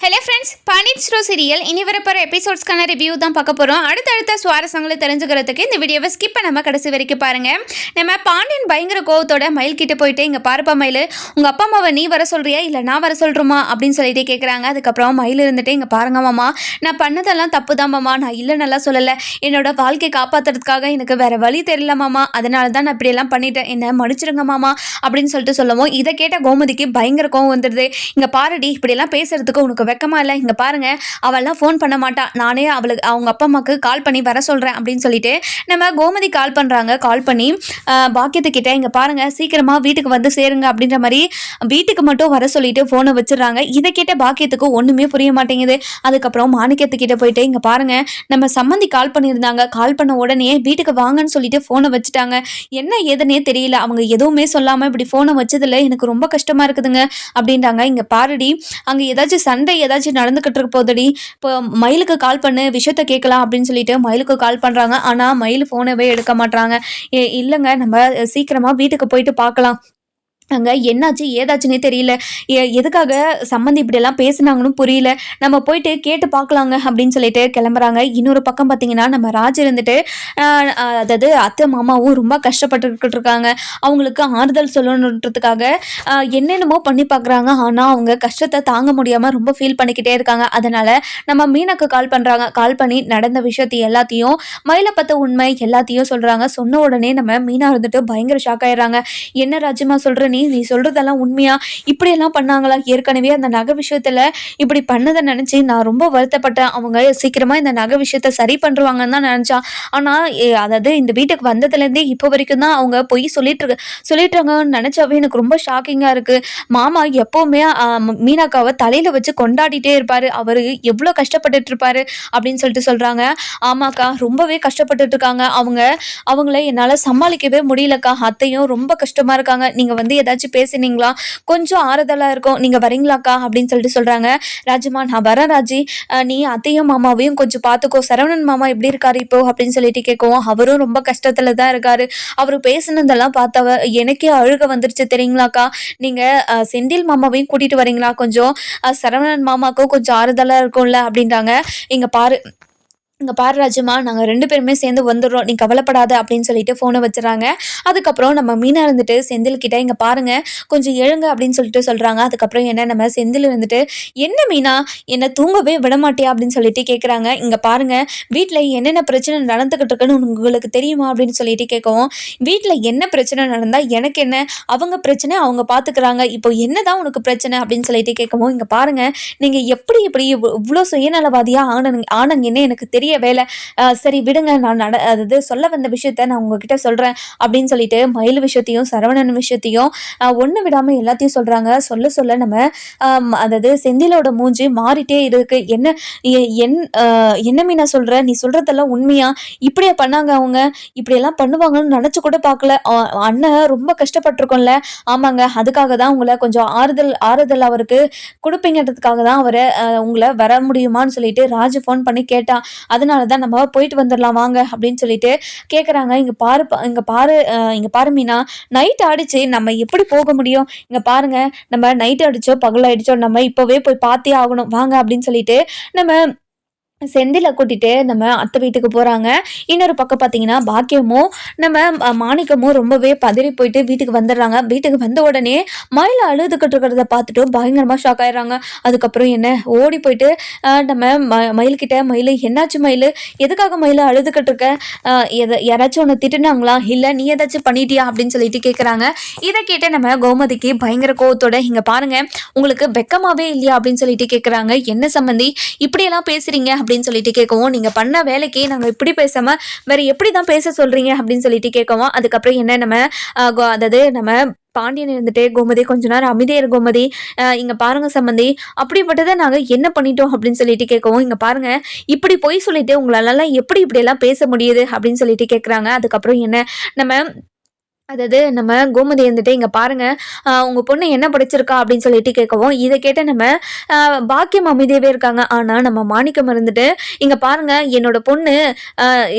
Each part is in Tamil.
Hello friends Pandian stores serial இனி வரப்போகிற எபிசோட்ஸ்க்கான ரிவ்யூ தான் பார்க்க போகிறோம் அடுத்தடுத்த சுவாரஸ்யங்களை தெரிஞ்சுக்கிறதுக்கு இந்த வீடியோவை ஸ்கிப் பண்ணாமல் கடைசி வரைக்கும் பாருங்கள் நம்ம பாண்டியன் பயங்கர கோவத்தோட மயில் கிட்டே போயிட்டு இங்கே பாருப்பா மயில் உங்கள் அப்பா அம்மாவை நீ வர சொல்கிறியா இல்லை நான் வர சொல்கிறோமா அப்படின்னு சொல்லிட்டு கேட்குறாங்க அதுக்கப்புறம் மயில் இருந்துட்டு இங்கே பாருங்க மாமா நான் பண்ணதெல்லாம் தப்பு தான் மாமா. நான் இல்லை நல்லா சொல்லலை. என்னோட வாழ்க்கையை காப்பாற்றுறதுக்காக எனக்கு வேறு வழி தெரியல மாமா. அதனால தான் நான் இப்படியெல்லாம் பண்ணிட்டேன். என்ன மன்னிச்சிருங்க மாமா அப்படின்னு சொல்லிட்டு சொல்லவும் இதை கேட்ட கோமதிக்கு பயங்கர கோவம் வந்துடுது இங்கே பாருடி இப்படியெல்லாம் பேசுறதுக்கு உனக்கு வெக்கமா இல்லை இங்கே பாருங்க அவள்லாம் ஃபோன் பண்ண மாட்டா. நானே அவளுக்கு அவங்க அப்பா அம்மாவுக்கு கால் பண்ணி வர சொல்கிறேன் அப்படின்னு சொல்லிட்டு நம்ம கோமதி கால் பண்ணுறாங்க கால் பண்ணி பாக்கியத்துக்கிட்ட இங்கே பாருங்க சீக்கிரமாக வீட்டுக்கு வந்து சேருங்க அப்படின்ற மாதிரி வீட்டுக்கு மட்டும் வர சொல்லிட்டு ஃபோனை வச்சிடுறாங்க. இதை கேட்ட பாக்கியத்துக்கு ஒன்றுமே புரிய மாட்டேங்குது. அதுக்கப்புறம் மாணிக்கத்துக்கிட்ட போயிட்டு இங்கே பாருங்க நம்ம சம்மந்தி கால் பண்ணியிருந்தாங்க. கால் பண்ண உடனே வீட்டுக்கு வாங்கன்னு சொல்லிட்டு ஃபோனை வச்சுட்டாங்க. என்ன ஏதுன்னே தெரியல. அவங்க எதுவுமே சொல்லாமல் இப்படி ஃபோனை வச்சதில்லை. எனக்கு ரொம்ப கஷ்டமாக இருக்குதுங்க அப்படின்றாங்க. இங்கே பாருடி அங்கே ஏதாச்சும் சண்டை ஏதாச்சும் நடந்துக்கிட்டு இருக்க போதடி இப்போ மயிலுக்கு கால் பண்ணு விஷயத்த கேட்கலாம் அப்படின்னு சொல்லிட்டு மயிலுக்கு கால் பண்ணுறாங்க ஆனால் மயில் ஃபோனவே எடுக்க மாட்றாங்க. ஏ இல்லைங்க நம்ம சீக்கிரமாக வீட்டுக்கு போயிட்டு பார்க்கலாம். அங்கே என்னாச்சு ஏதாச்சுன்னே தெரியல. எதுக்காக சம்மந்தி இப்படியெல்லாம் பேசுனாங்கன்னு புரியல. நம்ம போயிட்டு கேட்டு பார்க்கலாங்க அப்படின்னு சொல்லிட்டு கிளம்புறாங்க. இன்னொரு பக்கம் பார்த்தீங்கன்னா நம்ம ராஜ் இருந்துட்டு அதாவது அத்தை மாமாவும் ரொம்ப கஷ்டப்பட்டுக்கிட்டு இருக்காங்க. அவங்களுக்கு ஆறுதல் சொல்லணுன்றதுக்காக என்னென்னமோ பண்ணி பார்க்குறாங்க ஆனால் அவங்க கஷ்டத்தை தாங்க முடியாமல் ரொம்ப ஃபீல் பண்ணிக்கிட்டே இருக்காங்க. அதனால் நம்ம மீனாக்கு கால் பண்ணுறாங்க கால் பண்ணி நடந்த விஷயத்தை எல்லாத்தையும் மயிலை பற்ற உண்மை எல்லாத்தையும் சொல்கிறாங்க சொன்ன உடனே நம்ம மீனா இருந்துட்டு பயங்கர ஷாக் ஆயிடுறாங்க. என்ன ராஜ்யமாக சொல்கிற நீ நீ சொல்கிறதெல்லாம் உண்மையா? இப்படியெல்லாம் பண்ணாங்களா? ஏற்கனவே அந்த நகை விஷயத்தில் இப்படி பண்ணதை நினச்சி நான் ரொம்ப வருத்தப்பட்டேன். அவங்க சீக்கிரமாக இந்த நகை விஷயத்த சரி பண்ணுவாங்கன்னு தான் நினச்சான் ஆனால் அதாவது இந்த வீட்டுக்கு வந்ததுலேருந்தே இப்போ வரைக்கும் தான் அவங்க பொய் சொல்லிட்டு இருக்கு சொல்லிட்டாங்கன்னு நினச்சாவே எனக்கு ரொம்ப ஷாக்கிங்காக இருக்குது மாமா எப்போவுமே மீனாக்காவை தலையில் வச்சு கொண்டாடிட்டே இருப்பார். அவர் எவ்வளோ கஷ்டப்பட்டுட்டு இருப்பாரு அப்படின்னு சொல்லிட்டு சொல்கிறாங்க ஆமாக்கா ரொம்பவே கஷ்டப்பட்டுட்டு இருக்காங்க அவங்க அவங்கள என்னால் சமாளிக்கவே முடியலக்கா. அத்தையும் ரொம்ப கஷ்டமாக இருக்காங்க. நீங்கள் வந்து ஏதாச்சும் பேசுனீங்களா? கொஞ்சம் ஆறுதலாக இருக்கும். நீங்கள் வரீங்களாக்கா? அப்படின்னு சொல்லிட்டு சொல்கிறாங்க ராஜுமா நான் வரேன் ராஜி. நீ அத்தையும் மாமாவையும் கொஞ்சம் பார்த்துக்கோ சரவணன் மாமா எப்படி இருக்காரு இப்போ? அப்படின்னு சொல்லிட்டு கேட்கவும் அவரும் ரொம்ப கஷ்டத்தில் தான் இருக்காரு. அவர் பேசுனதெல்லாம் பார்த்தவ எனக்கே அழுக வந்துருச்சு தெரியுங்களாக்கா? நீங்கள் செந்தில் மாமாவையும் கூட்டிகிட்டு வரீங்களா கொஞ்சம்? சரவணன் மாமாவுக்கும் கொஞ்சம் ஆறுதலாக இருக்கும்ல அப்படின்றாங்க. இங்கே பாரு. இங்கே பாரு ராஜுமா நாங்கள் ரெண்டு பேருமே சேர்ந்து வந்துடுறோம். நீ கவலைப்படாத அப்படின்னு சொல்லிட்டு ஃபோனை வச்சுறாங்க. அதுக்கப்புறம் நம்ம மீனா இருந்துட்டு செந்தில் கிட்ட இங்கே பாருங்க கொஞ்சம் எழுங்க அப்படின்னு சொல்லிட்டு சொல்கிறாங்க அதுக்கப்புறம் என்ன நம்ம செந்தில் இருந்துட்டு என்ன மீனா என்னை தூங்கவே விட மாட்டியா அப்படின்னு சொல்லிட்டு கேட்குறாங்க இங்கே பாருங்க வீட்டில் என்னென்ன பிரச்சனை நடந்துக்கிட்டு இருக்குன்னு உங்களுக்கு தெரியுமா? அப்படின்னு சொல்லிட்டு கேட்கவும் வீட்டில் என்ன பிரச்சனை நடந்தால் எனக்கு என்ன? அவங்க பிரச்சனை அவங்க பார்த்துக்கிறாங்க இப்போ என்னதான் உனக்கு பிரச்சனை? அப்படின்னு சொல்லிட்டு கேட்கவும் இங்கே பாருங்க நீங்கள் எப்படி இப்படி இவ்வளோ சுயநலவாதியாக ஆனங்க ஆனங்கன்னு எனக்கு தெரியும் பெரிய வேலை. சரி விடுங்க. நான் நட அதாவது சொல்ல வந்த விஷயத்த நான் உங்ககிட்ட சொல்கிறேன் அப்படின்னு சொல்லிட்டு மயில் விஷயத்தையும் சரவணன் விஷயத்தையும் ஒன்று விடாமல் எல்லாத்தையும் சொல்கிறாங்க சொல்ல சொல்ல நம்ம அதாவது செந்திலோட மூஞ்சி மாறிட்டே இருக்கு. என்ன என் என்ன மீனா சொல்கிற நீ சொல்கிறதெல்லாம் உண்மையா? இப்படியே பண்ணாங்க அவங்க? இப்படியெல்லாம் பண்ணுவாங்கன்னு நினச்சி கூட பார்க்கல. அண்ணன் ரொம்ப கஷ்டப்பட்டிருக்கோம்ல. ஆமாங்க. அதுக்காக தான் உங்களை கொஞ்சம் ஆறுதல் ஆறுதல் அவருக்கு கொடுப்பீங்கன்றதுக்காக தான் அவரை உங்களை வர முடியுமான்னு சொல்லிட்டு ராஜு ஃபோன் பண்ணி கேட்டான் அதனால தான் நம்ம போயிட்டு வந்துடலாம் வாங்க அப்படின்னு சொல்லிட்டு கேட்குறாங்க இங்கே பாரு பா- பாரு இங்கே பாரு மீனா. நைட் ஆடிச்சு நம்ம எப்படி போக முடியும்? இங்கே பாருங்க நம்ம நைட் அடிச்சோ பகல் அடிச்சோ நம்ம இப்போவே போய் பார்த்தே ஆகணும். வாங்க அப்படின்னு சொல்லிட்டு நம்ம செந்தில கூட்டிகிட்டு நம்ம அத்தை வீட்டுக்கு போகிறாங்க இன்னொரு பக்கம் பார்த்தீங்கன்னா பாக்கியமும் நம்ம மாணிக்கமும் ரொம்பவே பதறி போயிட்டு வீட்டுக்கு வந்துடுறாங்க. வீட்டுக்கு வந்த உடனே மயில் அழுதுகிட்டு இருக்கிறத பார்த்துட்டு பயங்கரமாக ஷாக் ஆயிடுறாங்க. அதுக்கப்புறம் என்ன? ஓடி போயிட்டு நம்ம ம மயில்கிட்ட மயில் என்னாச்சு மயில்? எதுக்காக மயில் அழுதுகிட்டு இருக்க? எதை யாராச்சும் ஒன்று திட்டுனாங்களா? இல்லை நீ ஏதாச்சும் பண்ணிட்டியா? அப்படின்னு சொல்லிட்டு கேட்குறாங்க இதை கேட்டு நம்ம கோமதிக்கு பயங்கர கோவத்தோட இங்கே பாருங்கள் உங்களுக்கு வெக்கமாகவே இல்லையா? அப்படின்னு சொல்லிட்டு கேட்குறாங்க என்ன சம்மந்தி இப்படியெல்லாம் பேசுகிறீங்க அப்படின்னு சொல்லிட்டு கேட்கவும் நீங்கள் பண்ண வேலைக்கு நாங்கள் இப்படி பேசாமல் வேறு எப்படி தான் பேச சொல்கிறீங்க அப்படின்னு சொல்லிட்டு கேட்கவும் அதுக்கப்புறம் என்ன நம்ம கோ- அதாவது நம்ம பாண்டியன் இருந்துட்டு கோமதி கொஞ்ச நேரம் அமைதியார் கோமதி இங்கே பாருங்கள் பாருங்க சம்மந்தி அப்படிப்பட்டதை நாங்கள் என்ன பண்ணிட்டோம் அப்படின்னு சொல்லிட்டு கேட்கவும் இங்கே பாருங்க இப்படி பொய் சொல்லிட்டு உங்களாலலாம் எப்படி இப்படியெல்லாம் பேச முடியுது? அப்படின்னு சொல்லிட்டு கேட்குறாங்க. அதுக்கப்புறம் என்ன நம்ம அதாவது நம்ம கோமதி இருந்துட்டு இங்கே பாருங்கள் உங்கள் பொண்ணு என்ன படிச்சிருக்கா? அப்படின்னு சொல்லிட்டு கேட்கவும் இதை கேட்ட நம்ம பாக்கியம் அமைதியாகவே இருக்காங்க. ஆனால் நம்ம மாணிக்கம் இருந்துட்டு இங்கே பாருங்கள் என்னோட பொண்ணு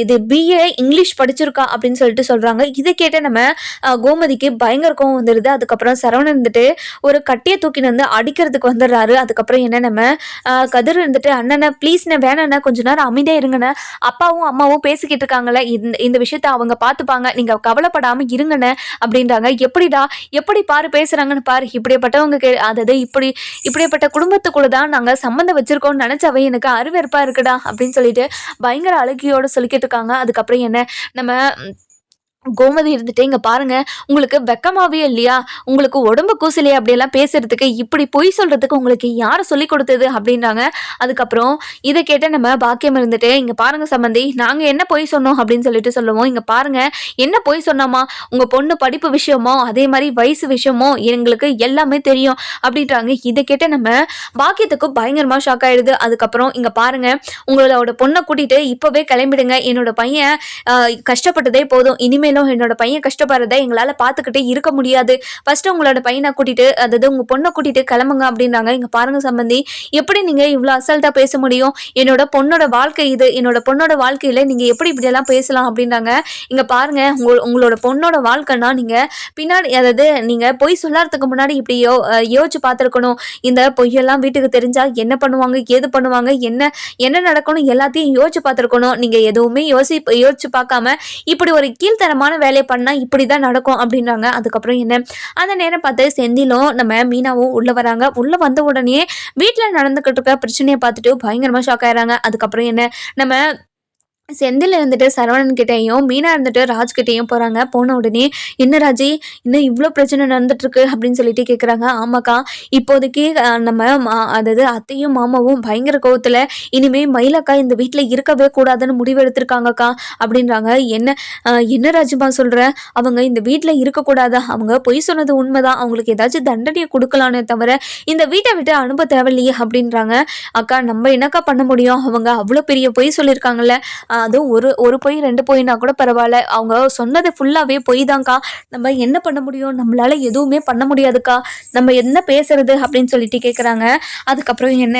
இது பிஏ இங்கிலீஷ் படிச்சிருக்கா. அப்படின்னு சொல்லிட்டு சொல்கிறாங்க இதை கேட்ட நம்ம கோமதிக்கு பயங்கர கோவம் வந்துடுது அதுக்கப்புறம் சரவணன் இருந்துட்டு ஒரு கட்டியை தூக்கின்னு வந்து அடிக்கிறதுக்கு வந்துடுறாரு. அதுக்கப்புறம் என்ன நம்ம கதிர் இருந்துட்டு அண்ணனை ப்ளீஸ்ண்ணே வேணாண்ணே கொஞ்ச நேரம் அமைதியாக இருங்கண்ணே. அப்பாவும் அம்மாவும் பேசிக்கிட்டு இருக்காங்களே இந்த இந்த விஷயத்த அவங்க பார்த்துப்பாங்க. நீங்கள் கவலைப்படாமல் இருங்கண்ணே அப்படின்றாங்க. எப்படிடா எப்படி பாரு பேசுகிறாங்கன்னு பாரு. இப்படிப்பட்டவங்க கே அதாவது இப்படி இப்படிப்பட்ட குடும்பத்துக்குள்ள தான் நாங்கள் சம்மந்தம் வச்சுருக்கோம்னு நினச்சவை எனக்கு அருவெறுப்பாக இருக்குடா அப்படின்னு சொல்லிட்டு பயங்கர அழுகியோடு சொல்லிக்கிட்டு இருக்காங்க. அதுக்கப்புறம் என்ன நம்ம கோமதி இருந்துட்டு இங்கே பாருங்க உங்களுக்கு வெக்கமாவே இல்லையா? உங்களுக்கு உடம்பு கூசலையே? அப்படியெல்லாம் பேசுறதுக்கு இப்படி பொய் சொல்றதுக்கு உங்களுக்கு யார் சொல்லி கொடுத்தது? அப்படின்றாங்க. அதுக்கப்புறம் இதை கேட்ட நம்ம பாக்கியம் இருந்துட்டு இங்கே பாருங்க சம்மந்தி நாங்கள் என்ன பொய் சொன்னோம்? அப்படின்னு சொல்லிட்டு சொல்லுவோம். இங்கே பாருங்க என்ன பொய் சொன்னோமா? உங்கள் பொண்ணு படிப்பு விஷயமோ அதே மாதிரி வயசு விஷயமோ எங்களுக்கு எல்லாமே தெரியும். அப்படின்றாங்க. இதை கேட்ட நம்ம பாக்கியத்துக்கு பயங்கரமாக ஷாக் ஆயிடுது. அதுக்கப்புறம் இங்கே பாருங்க உங்களோட பொண்ணை கூட்டிட்டு இப்போவே கிளம்பிடுங்க. என்னோட பையன் கஷ்டப்பட்டதே போதும். மேலும் என்னோட பையன் கஷ்டப்படுறத எங்களால் பார்த்துக்கிட்டே இருக்க முடியாது. ஃபர்ஸ்ட் உங்களோட பையனை கூட்டிட்டு அதாவது உங்க பொண்ணை கூட்டிட்டு கிளம்புங்க அப்படின்றாங்க இங்க பாருங்க சம்பந்தி எப்படி நீங்க இவ்வளோ அசல்ட்டா பேச முடியும்? என்னோட பொண்ணோட வாழ்க்கை இது. என்னோட பொண்ணோட வாழ்க்கையில நீங்க எப்படி இப்படியெல்லாம் பேசலாம் அப்படின்றாங்க இங்க பாருங்க உங்கள் உங்களோட பொண்ணோட வாழ்க்கைனா நீங்க பின்னாடி அதாவது நீங்க பொய் சொல்லறதுக்கு முன்னாடி இப்படி யோ யோசிச்சு பார்த்துருக்கணும். இந்த பொய்யெல்லாம் வீட்டுக்கு தெரிஞ்சா என்ன பண்ணுவாங்க? ஏது பண்ணுவாங்க? என்ன என்ன நடக்கணும்? எல்லாத்தையும் யோசிச்சு பார்த்துருக்கணும். நீங்க எதுவுமே யோசி யோசிச்சு பார்க்காம இப்படி ஒரு கீழ்த்தரமான வேலையை பண்ணால் இப்படி தான் நடக்கும் அப்படின்றாங்க. அதுக்கப்புறம் என்ன? அந்த நேரம் பார்த்து செந்திலும் நம்ம மீனாவும் உள்ளே வராங்க. உள்ளே வந்த உடனே வீட்டில் நடந்துக்கிட்டு இருக்க பிரச்சனையை பார்த்துட்டு பயங்கரமாக ஷாக் ஆகிறாங்க அதுக்கப்புறம் என்ன? நம்ம செந்தில் இருந்துட்டு சரவணன் கிட்டேயும் மீனா இருந்துட்டு ராஜ் கிட்டேயும் போன உடனே என்ன ராஜி? இன்னும் இவ்வளோ பிரச்சனை நடந்துட்டுருக்கு? அப்படின்னு சொல்லிட்டு கேட்குறாங்க ஆமாக்கா இப்போதைக்கு நம்ம மா- அதாவது அத்தையும் மாமாவும் பயங்கர கோவத்தில் இனிமேல் மயிலக்கா இந்த வீட்டில் இருக்கவே கூடாதுன்னு முடிவு எடுத்திருக்காங்கக்கா அப்படின்றாங்க. என்ன என்ன ராஜுமா சொல்கிற அவங்க இந்த வீட்டில் இருக்கக்கூடாதா அவங்க பொய் சொன்னது உண்மைதான். அவங்களுக்கு ஏதாச்சும் தண்டனையை கொடுக்கலான்னு தவிர இந்த வீட்டை விட்டு அனுப்ப தேவையில்லையே அப்படின்றாங்க. அக்கா நம்ம என்னக்கா பண்ண முடியும்? அவங்க அவ்வளோ பெரிய பொய் சொல்லியிருக்காங்கல்ல அதுவும் ஒரு ஒரு பொய் ரெண்டு பொய்னா கூட பரவாயில்ல. அவங்க சொன்னது ஃபுல்லாகவே பொய் தான்க்கா நம்ம என்ன பண்ண முடியும்? நம்மளால எதுவுமே பண்ண முடியாதுக்கா. நம்ம என்ன பேசுறது அப்படின்னு சொல்லிட்டு கேட்குறாங்க அதுக்கப்புறம் என்ன?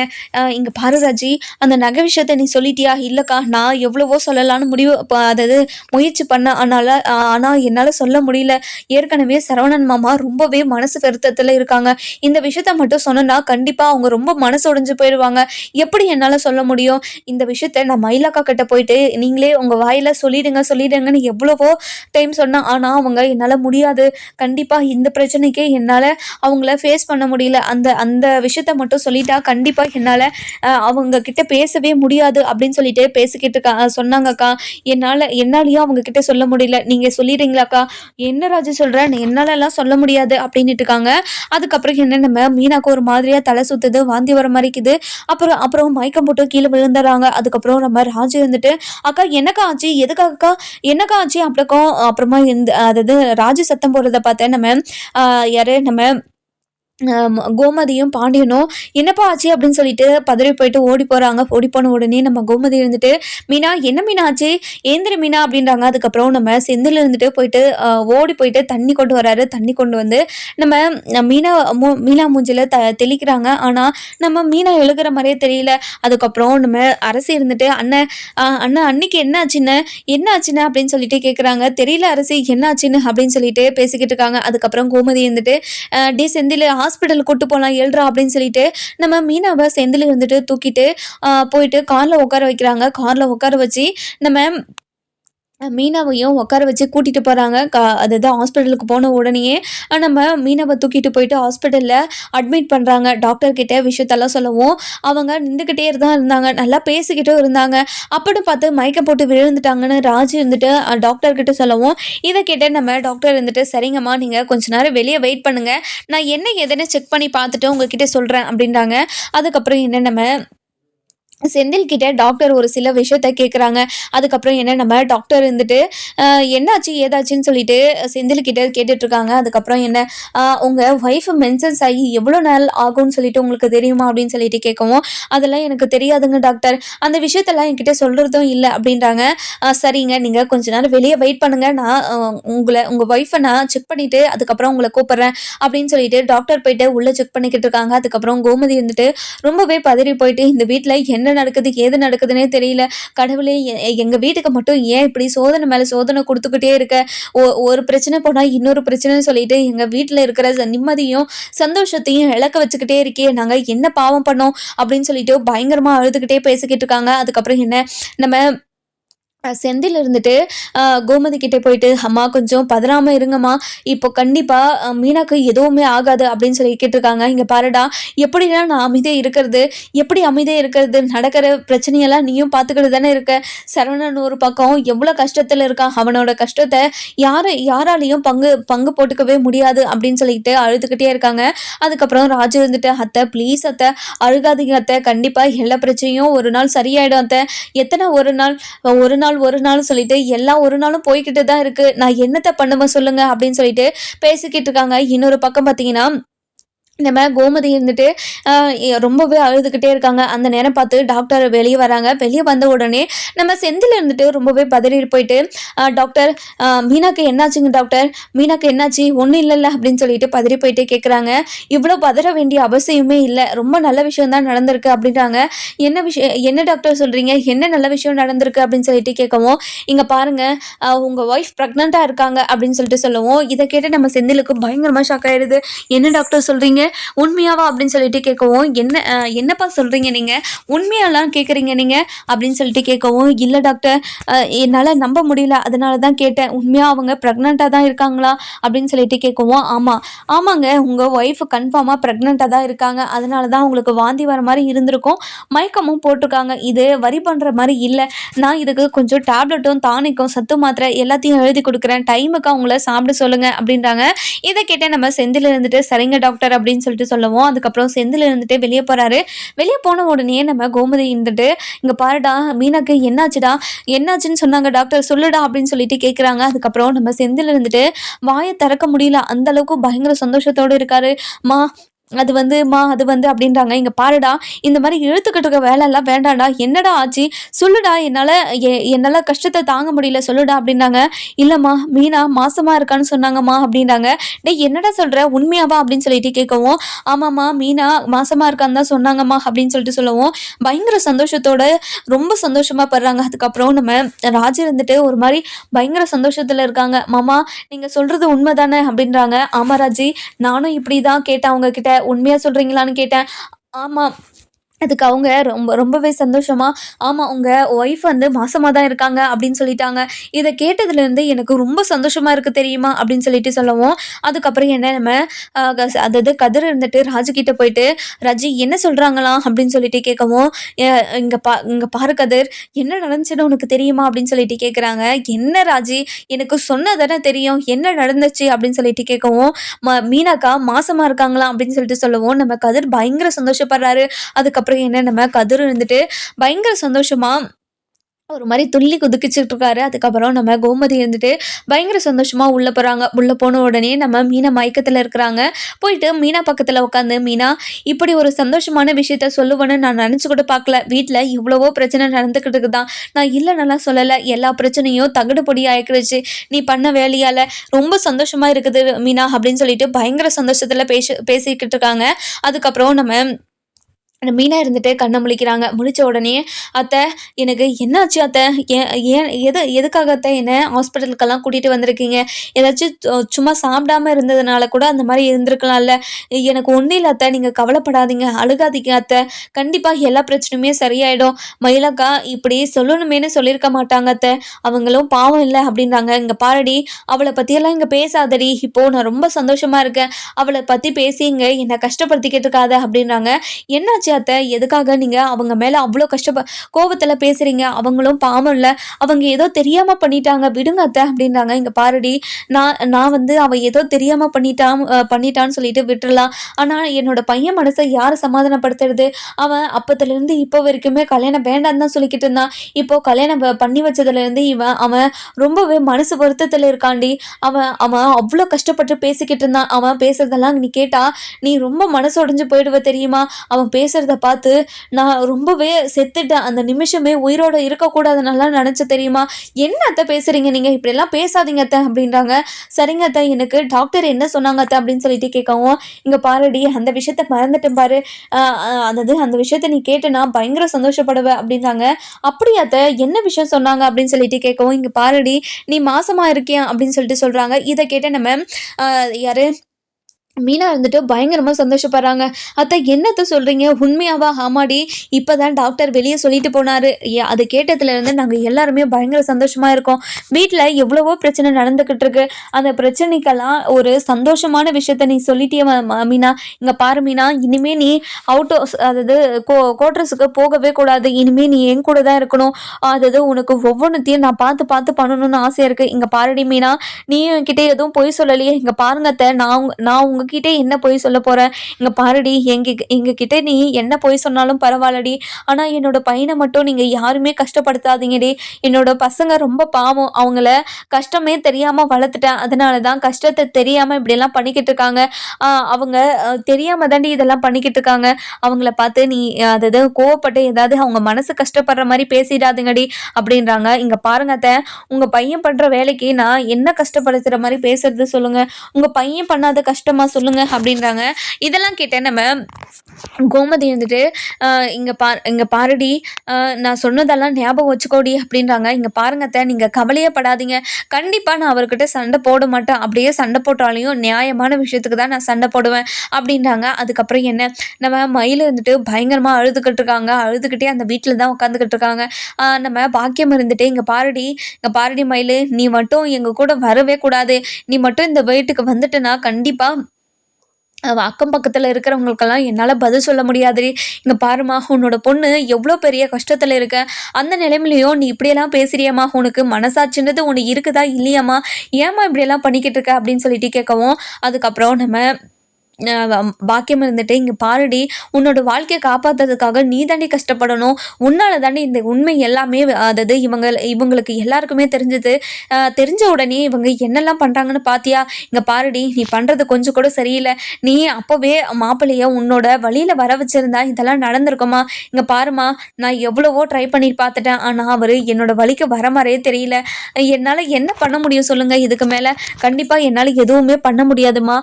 இங்கே பாரதாஜி அந்த நகை விஷயத்த நீ சொல்லிட்டியா? இல்லைக்கா நான் எவ்வளவோ சொல்லலாம்னு முடிவு அதாவது முயற்சி பண்ண ஆனால் ஆனால் என்னால் சொல்ல முடியல. ஏற்கனவே சரவணன் மாமா ரொம்பவே மனசு வருத்தத்தில் இருக்காங்க. இந்த விஷயத்த மட்டும் சொன்னா கண்டிப்பாக அவங்க ரொம்ப மனசு உடைஞ்சு போயிடுவாங்க. எப்படி என்னால் சொல்ல முடியும்? இந்த விஷயத்த நான் மயிலாக்கா கிட்ட போயிட்டு நீங்களே உங்கள் வாயில் சொல்லிடுங்க சொல்லிடுங்கன்னு எவ்வளவோ டைம் சொன்னால் ஆனால் அவங்க என்னால் முடியாது. கண்டிப்பாக இந்த பிரச்சனைக்கே என்னால் அவங்கள ஃபேஸ் பண்ண முடியல. அந்த அந்த விஷயத்த மட்டும் சொல்லிட்டா கண்டிப்பாக என்னால் அவங்க கிட்ட பேசவே முடியாது அப்படின்னு சொல்லிட்டு பேசிக்கிட்டு இருக்கா சொன்னாங்கக்கா என்னால் என்னாலையும் அவங்க கிட்ட சொல்ல முடியல. நீங்கள் சொல்லிடுறீங்களாக்கா என்ன ராஜு சொல்கிற என்னாலலாம் சொல்ல முடியாது அப்படின்னுட்டு இருக்காங்க. அதுக்கப்புறம் என்ன நம்ம மீனாக்கு ஒரு மாதிரியாக தலை சுத்துது வாந்தி வர மாதிரி இருக்குது. அப்புறம் அப்புறம் மயக்கம் போட்டு கீழே விழுந்துடுறாங்க. அதுக்கப்புறம் நம்ம ராஜு வந்துட்டு அக்கா என்னக்கா ஆச்சு? எதுக்காகக்கா? என்னக்கா ஆச்சு? அப்படிக்கும் அப்புறமா இந்த அதாவது ராஜு சத்தம் போடுறத பார்த்தேன் நம்ம யார் யாரு? நம்ம கோமதியும் பாண்டியனும் என்னப்பா ஆச்சு? அப்படின்னு சொல்லிட்டு பதறி போயிட்டு ஓடி போகிறாங்க ஓடி போன உடனே நம்ம கோமதி இருந்துட்டு மீனா என்ன மீனா ஆச்சு? ஏந்திர மீனா அப்படின்றாங்க. அதுக்கப்புறம் நம்ம செந்தில் இருந்துட்டு போயிட்டு ஓடி போயிட்டு தண்ணி கொண்டு வராரு. தண்ணி கொண்டு வந்து நம்ம மீனா மூ மீனா மூஞ்சியில் த தெளிக்கிறாங்க. ஆனால் நம்ம மீனா எழுகிற மாதிரியே தெரியல. அதுக்கப்புறம் நம்ம அரசு இருந்துட்டு அண்ணன் அண்ணன் அன்னைக்கு என்ன ஆச்சுன்னு? என்ன ஆச்சுன்னு? அப்படின்னு சொல்லிட்டு கேட்குறாங்க தெரியல அரசி என்ன ஆச்சுன்னு? அப்படின்னு சொல்லிட்டு பேசிக்கிட்டு இருக்காங்க. அதுக்கப்புறம் கோமதி இருந்துட்டு டி செந்தில் ஹாஸ்பிட்டல் கூட்டு போகலாம் எழுறா அப்படின்னு சொல்லிட்டு நம்ம மீனாவை செந்தில் இருந்துட்டு தூக்கிட்டு போயிட்டு காரில் உட்கார வைக்கிறாங்க. காரில் உட்கார வச்சு நம்ம மீனாவையும் உட்கார வச்சு கூட்டிகிட்டு போகிறாங்க கா அதுதான் ஹாஸ்பிட்டலுக்கு போன உடனேயே நம்ம மீனாவை தூக்கிட்டு போயிட்டு ஹாஸ்பிட்டலில் அட்மிட் பண்ணுறாங்க டாக்டர்கிட்ட விஷயத்தெல்லாம் சொல்லவும். அவங்க நின்றுக்கிட்டே தான் இருந்தாங்க. நல்லா பேசிக்கிட்டும் இருந்தாங்க. அப்படின்னு பார்த்து மயக்கம் போட்டு விழுந்துட்டாங்கன்னு ராஜு இருந்துட்டு டாக்டர்கிட்ட சொல்லவும் இதை கேட்ட நம்ம டாக்டர் இருந்துட்டு சரிங்கம்மா நீங்கள் கொஞ்ச நேரம் வெளியே வெயிட் பண்ணுங்கள் நான் என்ன எதுன்னு செக் பண்ணி பார்த்துட்டு உங்ககிட்ட சொல்கிறேன் அப்படின்றாங்க. அதுக்கப்புறம் என்ன நம்ம செந்தில் கிட்ட டாக்டர் ஒரு சில விஷயத்த கேட்குறாங்க அதுக்கப்புறம் என்ன நம்ம டாக்டர் இருந்துட்டு என்னாச்சு ஏதாச்சுன்னு சொல்லிட்டு செந்தில் கிட்ட கேட்டுட்டு இருக்காங்க. அதுக்கப்புறம் என்ன உங்கள் ஒய்ஃப் மென்சன்ஸ் ஆகி எவ்வளோ நாள் ஆகும்னு சொல்லிட்டு உங்களுக்கு தெரியுமா? அப்படின்னு சொல்லிட்டு கேட்கவும் அதெல்லாம் எனக்கு தெரியாதுங்க டாக்டர் அந்த விஷயத்தெல்லாம் என்கிட்ட சொல்கிறதும் இல்லை அப்படின்றாங்க. சரிங்க நீங்கள் கொஞ்ச நேரம் வெளியே வெயிட் பண்ணுங்கள் நான் உங்களை உங்கள் ஒய்ஃபை நான் செக் பண்ணிவிட்டு அதுக்கப்புறம் உங்களை கூப்பிட்றேன் அப்படின்னு சொல்லிட்டு டாக்டர் போயிட்டு உள்ளே செக் பண்ணிக்கிட்டு இருக்காங்க. அதுக்கப்புறம் கோமதி வந்துட்டு ரொம்பவே பதறி போயிட்டு இந்த வீட்டில் என்ன என்ன நடக்குது ஏது நடக்குதுன்னே தெரியல. கடவுளே எங்கள் எங்க வீட்டுக்கு மட்டும் ஏன் இப்படி சோதனை மேல சோதனை கொடுத்துக்கிட்டே இருக்க? ஒரு பிரச்சனை போனா இன்னொரு பிரச்சனைன்னு சொல்லிட்டு எங்க வீட்டில் இருக்கிற நிம்மதியும் சந்தோஷத்தையும் இழக்க வச்சுக்கிட்டே இருக்கே நாங்க என்ன பாவம் பண்ணோம் அப்படின்னு சொல்லிட்டு பயங்கரமா அழுதுகிட்டே பேசிக்கிட்டு இருக்காங்க. அதுக்கப்புறம் என்ன நம்ம செந்தில் இருந்துட்டு கோமதி கிட்டே போயிட்டு அம்மா கொஞ்சம் பதறாமல் இருங்கம்மா. இப்போ கண்டிப்பாக மீனாக்கு எதுவுமே ஆகாது அப்படின்னு சொல்லி கேட்டிருக்காங்க. இங்கே பாருடா எப்படிலாம் நான் அமைதியாக இருக்கிறது? எப்படி அமைதியாக இருக்கிறது? நடக்கிற பிரச்சனையெல்லாம் நீயும் பார்த்துக்கிட்டு தானே இருக்க? சரவணன் ஒரு பக்கம் எவ்வளோ கஷ்டத்தில் இருக்கான் அவனோட கஷ்டத்தை யார் யாராலையும் பங்கு பங்கு போட்டுக்கவே முடியாது அப்படின்னு சொல்லிட்டு அழுதுகிட்டே இருக்காங்க. அதுக்கப்புறம் ராஜு வந்துட்டு அத்தை ப்ளீஸ் அத்தை அழுகாதீங்க அத்தை. கண்டிப்பாக எல்லா பிரச்சனையும் ஒரு நாள் சரியாயிடும் அத்தை. எத்தனை ஒரு நாள் ஒரு நாள் ஒரு நாள் சொல்லிட்டு எல்லாம் ஒரு நாளும் போய்கிட்டு தான் இருக்கு. நான் என்னத்தை பண்ணுவேன் சொல்லுங்க அப்படின்னு சொல்லிட்டு பேசிக்கிட்டு இருக்காங்க. இன்னொரு பக்கம் பார்த்தீங்கன்னா நம்ம கோமதி இருந்துட்டு ரொம்பவே அழுதுகிட்டே இருக்காங்க. அந்த நேரம் பார்த்து டாக்டர் வெளியே வராங்க. வெளியே வந்த உடனே நம்ம செந்தில் இருந்துட்டு ரொம்பவே பதறி போயிட்டு டாக்டர் மீனாக்கு என்னாச்சுங்க டாக்டர் மீனாக்கு என்னாச்சு? ஒன்றும் இல்லைல்ல அப்படின்னு சொல்லிட்டு பதறி போயிட்டு கேட்குறாங்க இவ்வளோ பதற வேண்டிய அவசியமே இல்லை. ரொம்ப நல்ல விஷயம் தான் நடந்திருக்கு அப்படின்றாங்க. என்ன விஷயம் என்ன டாக்டர் சொல்கிறீங்க என்ன நல்ல விஷயம் நடந்திருக்கு அப்படின்னு சொல்லிட்டு கேட்கவும் இங்கே பாருங்கள் உங்கள் ஒய்ஃப் ப்ரெக்னெண்ட்டாக இருக்காங்க அப்படின்னு சொல்லிட்டு சொல்லவும் இதை கேட்டு நம்ம செந்திலுக்கு பயங்கரமாக ஷாக் ஆகிடுது என்ன டாக்டர் சொல்கிறீங்க உண்மையாவா அப்படின்னு சொல்லிட்டு கேட்கவும் என்ன என்னப்பா சொல்கிறீங்க நீங்கள் உண்மையாலாம் கேட்குறீங்க நீங்கள் அப்படின்னு சொல்லிட்டு கேட்கவும் இல்லை டாக்டர். என்னால் நம்ப முடியல. அதனால தான் கேட்டேன். உண்மையாக அவங்க ப்ரெக்னெண்ட்டாக தான் இருக்காங்களா? அப்படின்னு சொல்லிட்டு கேட்கவும் ஆமாம் ஆமாங்க. உங்கள் ஒய்ஃப் கன்ஃபார்மாக ப்ரெக்னெண்ட்டாக தான் இருக்காங்க. அதனால தான் உங்களுக்கு வாந்தி வர மாதிரி இருந்திருக்கும். மயக்கமும் போட்டிருக்காங்க. இது வரி பண்ணுற மாதிரி இல்லை. நான் இதுக்கு கொஞ்சம் டேப்லெட்டும் டானிக்கும் சத்து மாத்திரை எல்லாத்தையும் எழுதி கொடுக்குறேன். டைமுக்கு அவங்கள சாப்பிட சொல்லுங்கள் அப்படின்றாங்க. இதை கேட்டால் நம்ம செந்தில் இருந்துட்டு சரிங்க டாக்டர். அப்படின்னு அப்படின்னு சொல்லிட்டு சொல்லவும் அதுக்கப்புறம் செந்தில் இருந்துட்டு வெளியே போகிறாரு வெளியே போன உடனே நம்ம கோமதி இருந்துட்டு இங்கே பாருடா மீனாக்கு என்னாச்சுடா? என்னாச்சுன்னு சொன்னாங்க டாக்டர். சொல்லுடா அப்படின்னு சொல்லிட்டு கேட்குறாங்க அதுக்கப்புறம் நம்ம செந்தில் இருந்துட்டு வாயை திறக்க முடியல. அந்த அளவுக்கு பயங்கர சந்தோஷத்தோடு இருக்காரு. மா அது வந்து மா அது வந்து அப்படின்றாங்க. இங்கே பாருடா இந்த மாதிரி இழுத்துக்கிட்டு இருக்க வேலையெல்லாம் வேண்டாடா என்னடா ஆச்சு? சொல்லுடா என்னால் என்னால் கஷ்டத்தை தாங்க முடியல சொல்லுடா அப்படின்னாங்க. இல்லைம்மா மீனா மாசமாக இருக்கான்னு சொன்னாங்கம்மா அப்படின்றாங்க. டே என்னடா சொல்கிற உண்மையாவா? அப்படின்னு சொல்லிட்டு கேட்கவும் ஆமாம்மா மீனா மாசமாக இருக்கான்னு தான் சொன்னாங்கம்மா அப்படின்னு சொல்லிட்டு சொல்லவும் பயங்கர சந்தோஷத்தோட ரொம்ப சந்தோஷமாக படுறாங்க. அதுக்கப்புறம் நம்ம ராஜு இருந்துட்டு ஒரு மாதிரி பயங்கர சந்தோஷத்தில் இருக்காங்க. மாமா நீங்கள் சொல்கிறது உண்மை தானே அப்படின்றாங்க. ஆமாம் ராஜி. நானும் இப்படி தான் கேட்டேன் அவங்கக்கிட்ட உண்மையாக சொல்கிறீங்களான்னு கேட்டேன். ஆமாம் அதுக்கு அவங்க ரொம்ப ரொம்பவே சந்தோஷமா ஆமாம் உங்கள் ஒய்ஃப் வந்து மாசமாக தான் இருக்காங்க அப்படின்னு சொல்லிட்டாங்க. இதை கேட்டதுலேருந்து எனக்கு ரொம்ப சந்தோஷமாக இருக்குது தெரியுமா அப்படின்னு சொல்லிட்டு சொல்லவும் அதுக்கப்புறம் என்ன நம்ம அதாவது கதிர் இருந்துட்டு ராஜு போயிட்டு ராஜி என்ன சொல்கிறாங்களாம் அப்படின்னு சொல்லிட்டு கேட்கவும் இங்கே பா இங்கே பாரு கதிர் என்ன நடந்துச்சுன்னு உனக்கு தெரியுமா? அப்படின்னு சொல்லிட்டு கேட்குறாங்க என்ன ராஜி? எனக்கு சொன்னதானே தெரியும். என்ன நடந்துச்சு? அப்படின்னு சொல்லிட்டு கேட்கவும் ம மீனாக்கா மாசமாக இருக்காங்களா அப்படின்னு சொல்லிட்டு சொல்லவும் நம்ம கதிர் பயங்கர சந்தோஷப்படுறாரு. அதுக்கப்புறம் என்ன நம்ம கதிர் இருந்துட்டு பயங்கர சந்தோஷமா ஒரு மாதிரி துள்ளி குதிக்கிச்சிட்டு இருக்காரு. அதுக்கப்புறம் நம்ம கோமதி இருந்துட்டு பயங்கர சந்தோஷமா உள்ள போறாங்க. உள்ள போன உடனே நம்ம மீனா மயக்கத்துல இருக்கிறாங்க. போயிட்டு மீனா பக்கத்துல உட்காந்து மீனா இப்படி ஒரு சந்தோஷமான விஷயத்த சொல்லுவேன்னு நான் நினச்சி கூட பார்க்கல. வீட்டில் இவ்வளவோ பிரச்சனை நடந்துக்கிட்டு தான் நான் இல்லை நல்லா சொல்லலை. எல்லா பிரச்சனையும் தகுடு பொடி ஆயிக்கிடுச்சு. நீ பண்ண வேலையால் ரொம்ப சந்தோஷமா இருக்குது மீனா அப்படின்னு சொல்லிட்டு பயங்கர சந்தோஷத்தில் பேசி பேசிக்கிட்டு இருக்காங்க. அதுக்கப்புறம் நம்ம மீனா இருந்துட்டு கண்ணை முழிக்கிறாங்க. முழிச்ச உடனே அத்தை எனக்கு என்னாச்சு அத்தை? ஏன் ஏன் எது எதுக்காக அத்தை என்னை ஹாஸ்பிட்டலுக்கெல்லாம் கூட்டிகிட்டு வந்திருக்கீங்க? ஏதாச்சும் சும்மா சாப்பிடாம இருந்ததுனால கூட அந்த மாதிரி இருந்திருக்கலாம்ல. எனக்கு ஒன்றும் இல்லை அத்தை. நீங்கள் கவலைப்படாதீங்க. அழுகாதீங்க அத்தை. கண்டிப்பாக எல்லா பிரச்சனையுமே சரியாயிடும். மயிலக்கா இப்படி சொல்லணுமேனு சொல்லியிருக்க மாட்டாங்க அத்தை. அவங்களும் பாவம் இல்லை அப்படின்றாங்க. இங்கே பாரடி அவளை பற்றியெல்லாம் இங்கே பேசாதடி. இப்போது நான் ரொம்ப சந்தோஷமாக இருக்கேன். அவளை பற்றி பேசி இங்கே என்னை கஷ்டப்படுத்திக்கிட்டு இருக்காத அப்படின்றாங்க. என்னாச்சு என்னாச்சு அத்தை எதுக்காக நீங்கள் அவங்க மேலே அவ்வளோ கஷ்டப்ப கோவத்தில் பேசுகிறீங்க அவங்களும் பாவம் இல்லை. அவங்க ஏதோ தெரியாமல் பண்ணிட்டாங்க. விடுங்க அத்தை அப்படின்றாங்க. இங்கே பாருடி நான் நான் வந்து அவள் ஏதோ தெரியாமல் பண்ணிட்டான் பண்ணிட்டான்னு சொல்லிட்டு விட்டுறலாம். ஆனால் என்னோட பையன் மனசை யார் சமாதானப்படுத்துறது? அவன் அப்போத்துலேருந்து இப்போ வரைக்குமே கல்யாணம் வேண்டான்னு தான் சொல்லிக்கிட்டு இருந்தான் இப்போ கல்யாணம் பண்ணி வச்சதுலேருந்து இவன் அவன் ரொம்பவே மனசு வருத்தத்தில் இருக்காண்டி. அவன் அவன் அவ்வளோ கஷ்டப்பட்டு பேசிக்கிட்டு இருந்தான் அவன் பேசுறதெல்லாம் நீ கேட்டா நீ ரொம்ப மனசு உடைஞ்சு போயிடுவ தெரியுமா? அவன் பேச பேசுறத பார்த்து நான் ரொம்பவே செத்துட்டேன். அந்த நிமிஷமே உயிரோட இருக்கக்கூடாதுன்னெல்லாம் நினச்ச தெரியுமா? என்ன அத்தை பேசுறீங்க நீங்கள் இப்படியெல்லாம் பேசாதீங்க அத்தை அப்படின்றாங்க. சரிங்க அத்தை எனக்கு டாக்டர் என்ன சொன்னாங்க அத்தை? அப்படின்னு சொல்லிட்டு கேட்கவும் இங்கே பாருடி அந்த விஷயத்த மறந்துட்டேன் பாரு. அதாவது அந்த விஷயத்த நீ கேட்டேன்னா பயங்கர சந்தோஷப்படுவ அப்படின்றாங்க. அப்படியா அத்தை என்ன விஷயம் சொன்னாங்க? அப்படின்னு சொல்லிட்டு கேட்கவும் இங்கே பாருடி நீ மாசமா இருக்கியா? அப்படின்னு சொல்லிட்டு சொல்கிறாங்க இதை கேட்ட நம்ம யார் யாரு? மீனா இருந்துட்டு பயங்கரமாக சந்தோஷப்படுறாங்க. அத்தை என்னத்த சொல்கிறீங்க உண்மையாவா? ஆமாடி. இப்போ தான் டாக்டர் வெளியே சொல்லிட்டு போனார். அதை கேட்டதுலேருந்து நாங்கள் எல்லாருமே பயங்கர சந்தோஷமாக இருக்கோம். வீட்டில் எவ்வளவோ பிரச்சனை நடந்துக்கிட்டு இருக்கு. அந்த பிரச்சனைக்கெல்லாம் ஒரு சந்தோஷமான விஷயத்த நீ சொல்லிட்டே ம- மீனா. இங்கே பாரு மீனா இனிமே நீ அவுட் அதாவது கோ கோட்ரஸுக்கு போகவே கூடாது. இனிமேல் நீ என் கூட தான் இருக்கணும். அதாவது உனக்கு ஒவ்வொன்றுத்தையும் நான் பார்த்து பார்த்து பண்ணணும்னு ஆசையாக இருக்குது இங்கே பாருடி மீனா. நீ என்கிட்ட எதுவும் பொய் சொல்லலையே. இங்கே பாருங்க அத்தை. நான் உங்க- நான் உங்ககிட்ட என்ன பொய் சொல்ல போகிற இங்கே பாருடி எங்க எங்ககிட்ட நீ என்ன பொய் சொன்னாலும் பரவாயில்லடி. ஆனால் என்னோட பையனை மட்டும் நீங்கள் யாருமே கஷ்டப்படுத்தாதீங்கடி. என்னோட பசங்க ரொம்ப பாவம். அவங்கள கஷ்டமே தெரியாமல் வளர்த்துட்டேன். அதனால தான் கஷ்டத்தை தெரியாமல் இப்படியெல்லாம் பண்ணிக்கிட்டு இருக்காங்க. அவங்க தெரியாமல் தெரியாம தாண்டி இதெல்லாம் பண்ணிக்கிட்டு இருக்காங்க. அவங்கள பார்த்து நீ அதாவது கோவப்பட்டு ஏதாவது அவங்க மனசு கஷ்டப்படுற மாதிரி பேசிடாதுங்கடி அப்படின்றாங்க. இங்கே பாருங்க அத்தை உங்கள் பையன் பண்ணுற வேலைக்கு நான் என்ன கஷ்டப்படுத்துகிற மாதிரி பேசுறது சொல்லுங்க. உங்கள் பையன் பண்ணாத கஷ்டமா சொல்லுங்க அப்படின்றாங்க. இதெல்லாம் கேட்டேன் நம்ம. கோமதி வந்துட்டு இங்கே பா இங்கே பாருடி. நான் சொன்னதெல்லாம் ஞாபகம் வச்சுக்கோடி அப்படின்றாங்க. இங்கே பாருங்கத்தை நீங்கள் கவலையே படாதீங்க. கண்டிப்பாக நான் அவர்கிட்ட சண்டை போட மாட்டேன். அப்படியே சண்டை போட்டாலையும் நியாயமான விஷயத்துக்கு தான் நான் சண்டை போடுவேன் அப்படின்றாங்க. அதுக்கப்புறம் என்ன? நம்ம மயில் வந்துட்டு பயங்கரமாக அழுதுகிட்டு இருக்காங்க. அழுதுகிட்டே அந்த வீட்டில் தான் உட்காந்துக்கிட்டு இருக்காங்க. நம்ம பாக்கியம் இருந்துட்டு இங்கே பாருடி. இங்கே பாருடி மயில். நீ மட்டும் எங்கள் கூட வரவே கூடாது. நீ மட்டும் இந்த வீட்டுக்கு வந்துட்டுனா கண்டிப்பாக அக்கம் பக்கத்தில் இருக்கிறவங்களுக்கெல்லாம் என்னால் பதில் சொல்ல முடியாது இங்கே பாருமா உன்னோட பொண்ணு எவ்வளோ பெரிய கஷ்டத்தில் இருக்க. அந்த நிலைமையிலையும் நீ இப்படியெல்லாம் பேசுகிறியம்மா உனக்கு மனசாட்சின்றது உனக்கு இருக்குதா இல்லையாம்மா? ஏம்மா இப்படியெல்லாம் பண்ணிக்கிட்டு இருக்க அப்படின்னு சொல்லிட்டு கேட்கவும் அதுக்கப்புறம் நம்ம பாக்கியம் இருந்துட்டு இங்கே பாருடி உன்னோட வாழ்க்கையை காப்பாற்றுறதுக்காக நீ தாண்டி கஷ்டப்படணும். உன்னால தாண்டி இந்த உண்மை எல்லாமே அதாவது இவங்க இவங்களுக்கு எல்லாருக்குமே தெரிஞ்சது. தெரிஞ்ச உடனே இவங்க என்னெல்லாம் பண்ணுறாங்கன்னு பாத்தியா? இங்கே பாருடி நீ பண்ணுறது கொஞ்சம் கூட சரியில்லை. நீ அப்போவே மாப்பிள்ளைய உன்னோட வழியில் வர வச்சிருந்தா இதெல்லாம் நடந்திருக்குமா? இங்கே பாருமா நான் எவ்வளவோ ட்ரை பண்ணி பார்த்துட்டேன் ஆனால் அவர் என்னோட வழிக்கு வர மாதிரியே தெரியல. என்னால் என்ன பண்ண முடியும் சொல்லுங்கள் இதுக்கு மேலே. கண்டிப்பாக என்னால் எதுவுமே பண்ண முடியாதுமா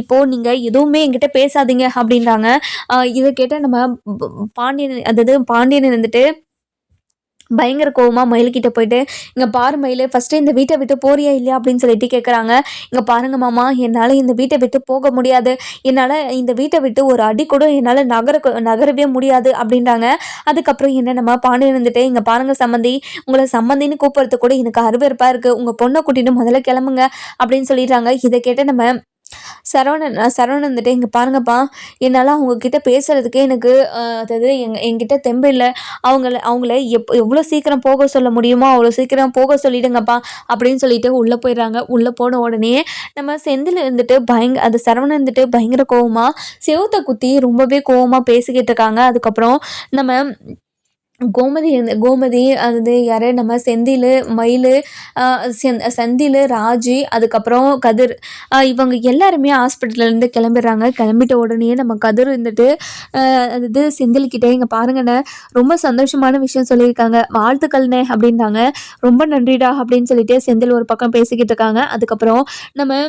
இப்போது நீங்கள் எதுவுமே என்கிட்ட பேசாதீங்க அப்படின்றாங்க. இதை கேட்ட நம்ம பாண்டியன் அதாவது பாண்டியன் இருந்துட்டு பயங்கர கோவமாக மயில்கிட்ட போயிட்டு இங்கே பாரு மயில் ஃபஸ்ட்டு இந்த வீட்டை விட்டு போறியா இல்லையா? அப்படின்னு சொல்லிட்டு கேட்குறாங்க இங்கே பாருங்க மாமா என்னால் இந்த வீட்டை விட்டு போக முடியாது. என்னால் இந்த வீட்டை விட்டு ஒரு அடி கூட என்னால் நகர நகரவே முடியாது. அப்படின்றாங்க. அதுக்கப்புறம் என்ன நம்ம பாண்டியன் இருந்துட்டு இங்கே பாருங்க சம்மந்தி உங்களை சம்மந்தின்னு கூப்பிட்றது கூட எனக்கு அருவருப்பாக இருக்குது உங்கள் பொண்ணை கூட்டிகிட்டு முதல்ல கிளம்புங்க. அப்படின்னு சொல்லிடுறாங்க. இதை கேட்ட நம்ம சரவணன் சரவணன் வந்துட்டு இங்கே பாருங்கப்பா என்னால் அவங்கக்கிட்ட பேசுகிறதுக்கே எனக்கு அதாவது எங் என்கிட்ட தெம்பு இல்லை. அவங்கள அவங்கள எப் எவ்வளோ சீக்கிரம் போக சொல்ல முடியுமோ அவ்வளோ சீக்கிரம் போக சொல்லிடுங்கப்பா அப்படின்னு சொல்லிட்டு உள்ளே போயிடுறாங்க. உள்ளே போன உடனே நம்ம செந்தில் இருந்துட்டு பயங்க அது சரவணன் இருந்துட்டு பயங்கர கோவமாக செவுத்த குத்தி ரொம்பவே கோவமாக பேசிக்கிட்டு இருக்காங்க. அதுக்கப்புறம் நம்ம கோமதி இருந்து- கோமதி அது யார்? நம்ம செந்தில் மயில் செந் செந்தில் ராஜி அதுக்கப்புறம் கதிர். இவங்க எல்லாருமே ஹாஸ்பிட்டல்லேருந்து கிளம்பிடுறாங்க. கிளம்பிட்ட உடனே நம்ம கதிர் இருந்துட்டு ஆஹ் அது செந்தில்கிட்ட இங்கே பாருங்கண்ணே ரொம்ப சந்தோஷமான விஷயம் சொல்லியிருக்காங்க. வாழ்த்துக்கள்ண்ணே அப்படின்றாங்க ரொம்ப நன்றிடா அப்படின்னு சொல்லிட்டு செந்தில் ஒரு பக்கம் பேசிக்கிட்டு இருக்காங்க. அதுக்கப்புறம் நம்ம